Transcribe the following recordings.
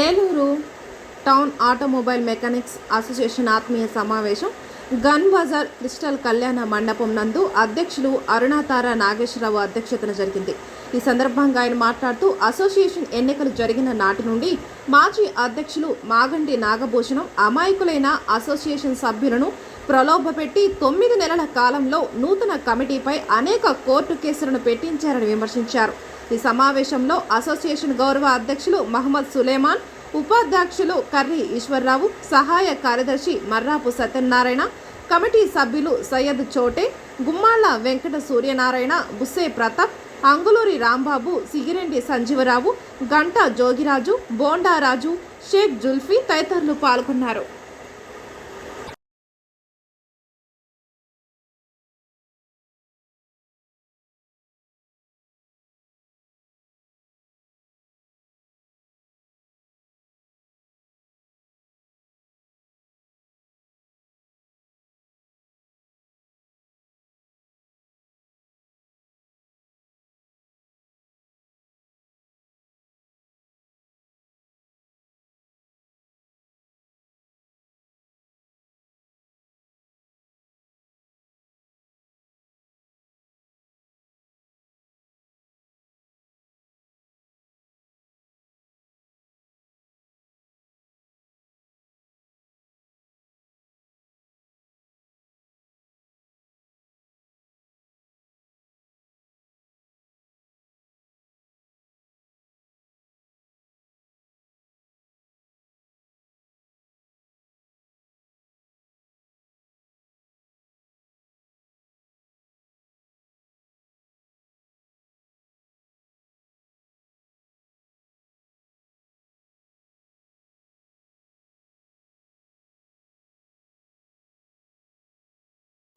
Eluru town automobile mechanics association ఆత్మీయ సమావేశం gun Bazar crystal కళ్యాణ మండపం నందు అధ్యక్షులు అరుణాతార నాగేశ్వరరావు అధ్యక్షతన జరిగింది. ఈ సందర్భంగా ఆయన మాట్లాడుతూ అసోసియేషన్ ఎన్నికలు జరిగిన నాటి నుండి మాజీ అధ్యక్షులు మాగండి నాగభూషణం అమాయకులైన అసోసియేషన్ సభ్యులను ప్రలోభపెట్టి తొమ్మిది నెలల కాలంలో నూతన కమిటీపై అనేక కోర్టు కేసులను పెట్టించారని విమర్శించారు. ఈ సమావేశంలో అసోసియేషన్ గౌరవ అధ్యక్షులు మహమ్మద్ సులేమాన్ ఉపాధ్యక్షులు కర్రి ఈశ్వర్రావు సహాయ కార్యదర్శి మర్రాపు సత్యనారాయణ కమిటీ సభ్యులు సయ్యద్ చోటే గుమ్మాళ్ళ వెంకట సూర్యనారాయణ బుస్సే ప్రతాప్ అంగులూరి రాంబాబు సిగిరెండి సంజీవరావు గంట జోగిరాజు బోండారాజు షేక్ జుల్ఫీ తదితరులు పాల్గొన్నారు.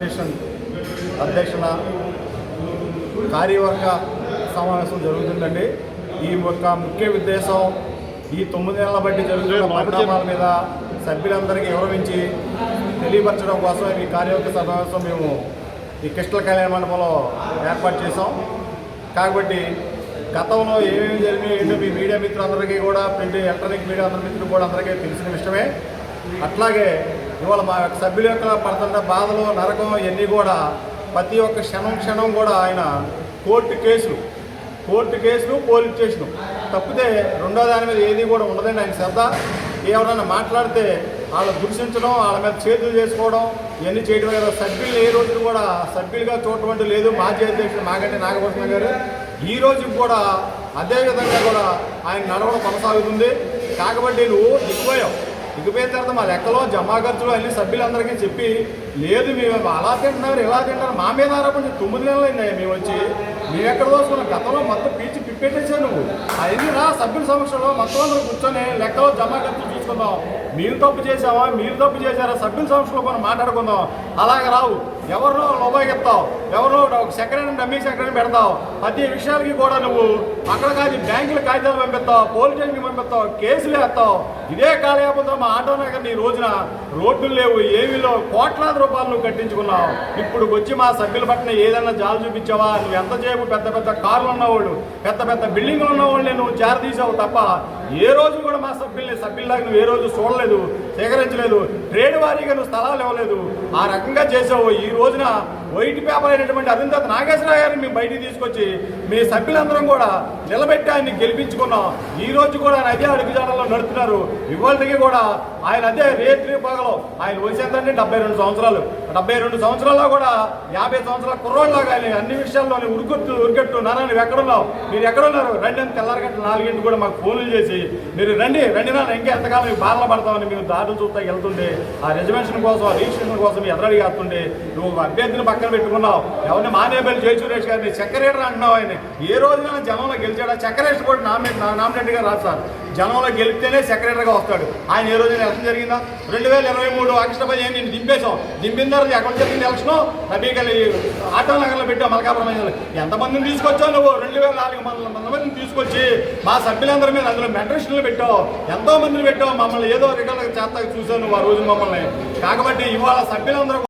అసోసియేషన్ అధ్యక్షుల కార్యవర్గ సమావేశం జరుగుతుందండి. ఈ యొక్క ముఖ్య ఉద్దేశం ఈ తొమ్మిది నెలల బట్టి జరుగుతున్న పరిణామాల మీద సభ్యులందరికీ వివరించి తెలియపరచడం కోసం ఈ కార్యవర్గ సమావేశం మేము ఈ కృష్ణ కళ్యాణ మండపంలో ఏర్పాటు చేసాం కాబట్టి గతంలో ఏమేమి జరిగినాయి ఏంటో మీ మీడియా మిత్రులందరికీ కూడా ప్రింట్ ఎలక్ట్రానిక్ మీడియా అందరి మిత్రులు కూడా అందరికీ తెలిసిన విషయమే. అట్లాగే ఇవాళ మా యొక్క సభ్యుల యొక్క పడుతున్న బాధలు నరకం ఇవన్నీ కూడా ప్రతి ఒక్క క్షణం క్షణం కూడా ఆయన కోర్టు కేసులు కోర్టు కేసులు పోలీస్ స్టేషను తప్పితే రెండో దాని మీద ఏది కూడా ఉండదండి ఆయన శ్రద్ధ. ఎవరైనా మాట్లాడితే వాళ్ళు దూషించడం వాళ్ళ మీద చేతులు చేసుకోవడం ఇవన్నీ చేయడం కదా సభ్యులు ఏ రోజు కూడా సభ్యులుగా చూడటం లేదు. మాజీ అధ్యక్షుడు మాగంటి నాగభూషణ గారు. ఈ రోజు కూడా అదేవిధంగా కూడా ఆయన నడవడం కొనసాగుతుంది. కాకపోతే నువ్వు దిగిపోయావు ఇకపోయిన తర్వాత మా లెక్కలో జమా ఖర్చులు అన్ని సభ్యులందరికీ చెప్పి లేదు మేము అలా తింటున్నారు ఇలా తింటున్నారు మా మీద ఆరోపణ తొమ్మిది నెలలు అయినాయి మేము వచ్చి మేము ఎక్కడ దోసుకున్నాం గతంలో మొత్తం పీచి పిప్పెట్టేసావు నువ్వు. అవన్నీ రా సభ్యుల సమక్షంలో మొత్తం అందరూ కూర్చొని లెక్కలో జమా ఖర్చులు చూసుకుందాం. మీరు తప్పు చేసావా మీరు తప్పు చేశారా? సభ్యుల సమక్షంలో మనం మాట్లాడుకుందాం. అలాగే రావు. ఎవరినో లోపాయిస్తావు ఎవరినో ఒక సెక్రటరీ డమ్మీ సెక్రటరీ పెడతావు. ప్రతి విషయాలకి కూడా నువ్వు అక్కడ కాదు బ్యాంకుల కాగితాలు పంపిస్తావు పోలీస్ స్టేషన్కి పంపిస్తావు కేసులు వేస్తావు. ఇదే కాలయాపంతో మా ఆటో నగర్ ఈ రోజున రోడ్లు లేవు ఏవిలో కోట్లాది రూపాయలు నువ్వు కట్టించుకున్నావు. ఇప్పుడు వచ్చి మా సభ్యుల పట్ల ఏదైనా జాలు చూపించావా? నువ్వు ఎంతసేపు పెద్ద పెద్ద కార్లు ఉన్నవాళ్ళు పెద్ద పెద్ద బిల్డింగ్లు ఉన్నవాళ్ళు నువ్వు చేరదీసావు తప్ప ఏ రోజు కూడా మా సభ్యుల్ని సభ్యుల్లాగా నువ్వు ఏ రోజు చూడలేదు సేకరించలేదు ట్రేడ్ వారీగా నువ్వు స్థలాలు ఇవ్వలేదు. ఆ రకంగా చేసావు ఈ రోజున వైట్ పేపర్ అయినటువంటి అరుంధత్ నాగేశ్వరరావు గారిని మేము బయటికి తీసుకొచ్చి మీ సభ్యులందరం కూడా నిలబెట్టి ఆయన్ని గెలిపించుకున్నాం. ఈ రోజు కూడా ఆయన అదే అడుగుజాడల్లో నడుపుతున్నారు. ఇవాళకి కూడా ఆయన అదే రేత్రి పగలు. ఆయన వయసు డెబ్బై రెండు సంవత్సరాలు. డెబ్బై రెండు సంవత్సరాల్లో కూడా యాభై సంవత్సరాల కుర్రోళ్ళలాగా ఆయన అన్ని విషయాల్లోనే ఉరుకొట్టు ఉరికట్టు నాన్న నువ్వు ఎక్కడున్నావు? మీరు ఎక్కడున్నారు? రండి అని తెల్లారగట్ట నాలుగింటి కూడా మాకు ఫోన్లు చేసి మీరు రండి రండి నాన్న ఇంకా ఎంతకాలం మీకు బాధలు పడతామని మీరు దాడులు చూస్తా వెళ్తుండే ఆ రిజర్వేషన్ కోసం ఆ రిజిస్ట్రేషన్ కోసం ఎదురడిగి వస్తుండే నువ్వు అభ్యర్థిని పక్కన పెట్టుకున్నావు. ఎవరిని మానేబల్ జయ సురేష్ గారిని చక్కెరేటర్ అంటున్నావు ఆయన ఏ రోజున జనంలో గెలిచాడా? చక్కెరేటర్ కూడా నామినేట్ నామినేట్గా రాదు సార్. జనంలో గెలిపితేనే సెక్రటరీగా వస్తాడు. ఆయన ఏ రోజు ఎలక్షన్ జరిగిందా? రెండు వేల ఇరవై మూడు ఆగస్టు పదిహేను నేను దింపేశాం. దింపిన తర్వాత ఎక్కడ జరిగింది ఎలక్షన్? రబీకల్ ఆటో నగర్లో పెట్టాం మలకాపురం ఎంతమందిని తీసుకొచ్చావు నువ్వు? రెండు వేల నాలుగు వందల మంది మందిని తీసుకొచ్చి మా సభ్యులందరి మీద అందులో మెంటరిస్టులు పెట్టావు. ఎంతో మందిని పెట్టావు. మమ్మల్ని ఏదో రికార్డు చేస్తా చూసావు నువ్వు ఆ రోజు మమ్మల్ని. కాకపోతే ఇవాళ సభ్యులందరూ